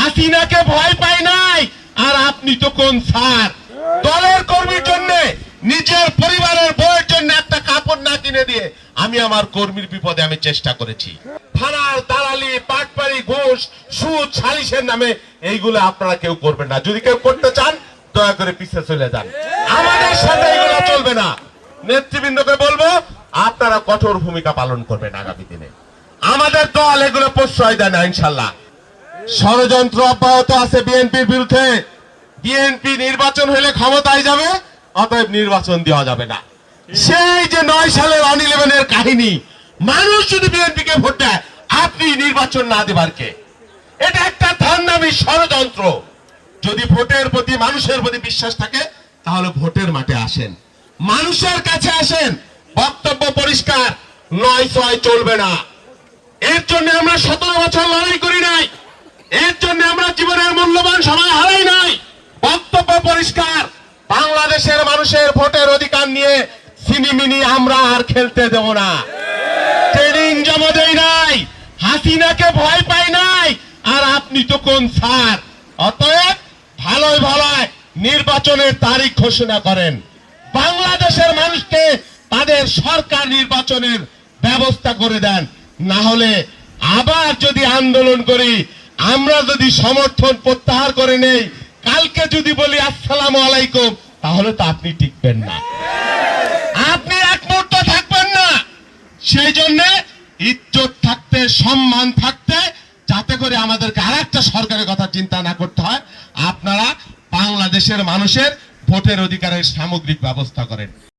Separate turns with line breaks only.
হাসিনাকে ভয় পায় নাই। আর আপনি তো কোন স্যার? দলের কর্মীর জন্য, নিজের পরিবারের বউয়ের জন্য একটা কাপড় না কিনে দিয়ে আমি আমার কর্মীর বিপদে আমি চেষ্টা করেছি। দালালি, পাটপাড়ি, ঘুষ, সুদ, সালিশের নামে এইগুলো আপনারা কেউ করবেন না। যদি কেউ করতে চান, দয়া করে পিছিয়ে চলে যান। আমাদের সাথে এগুলো চলবে না। নেতৃবৃন্দকে বলব, আপনারা কঠোর ভূমিকা পালন করবেন আগামী দিনে। আমাদের দল এগুলো প্রশ্রয় দেয় না, ইনশাল্লাহ। ষড়যন্ত্র অব্যাহত আছে বিএনপির বিরুদ্ধে। বিএনপি নির্বাচন হলে ক্ষমতায় যাবে, অতএব নির্বাচন দেওয়া যাবে না। সেই যে নয় সালের অন ইলেভেনের কাহিনী, মানুষ যদি বিএনপি কে ভোট দেয়, আপনি নির্বাচন না দেবার কে? এটা একটা ধান্দামি ষড়যন্ত্র। যদি ভোটের প্রতি, মানুষের প্রতি বিশ্বাস থাকে, তাহলে ভোটের মাঠে আসেন। মানুষের কাছে আসেন, বক্তব্য পরিষ্কার, নয় ছয় চলবে না। এর জন্য আমরা সতেরো বছর লড়াই করি নাই। এর জন্য আমরা জীবনের মূল্যবান সময় হারাই নাই। বক্তব্য পরিষ্কার। বাংলাদেশের মানুষের ভোটের অধিকার নিয়ে সিনিমিনি আমরা আর খেলতে দেব না। ট্রেনিং জমা দেই নাই। হাসিনাকে ভয় পাই নাই। আর আপনি তো কোন স্যার? অতএব ভালোই ভালোই নির্বাচনের তারিখ ঘোষণা করেন। বাংলাদেশের মানুষকে তাদের সরকার নির্বাচনের ব্যবস্থা করে দেন। না হলে আবার যদি আন্দোলন করি আমরা যদি সমর্থন প্রত্যাহার করে নেই, কালকে যদি বলি আসসালামু আলাইকুম, তাহলে তো আপনি টিকবেন না। আপনি এক মুহূর্ত থাকবেন না। সেই জন্য ইজ্জত থাকতে, সম্মান থাকতে, যাতে করে আমাদেরকে আর একটা সরকারের কথা চিন্তা না করতে হয়। আপনারা বাংলাদেশের মানুষের ভোটের অধিকারের সামগ্রিক ব্যবস্থা করেন।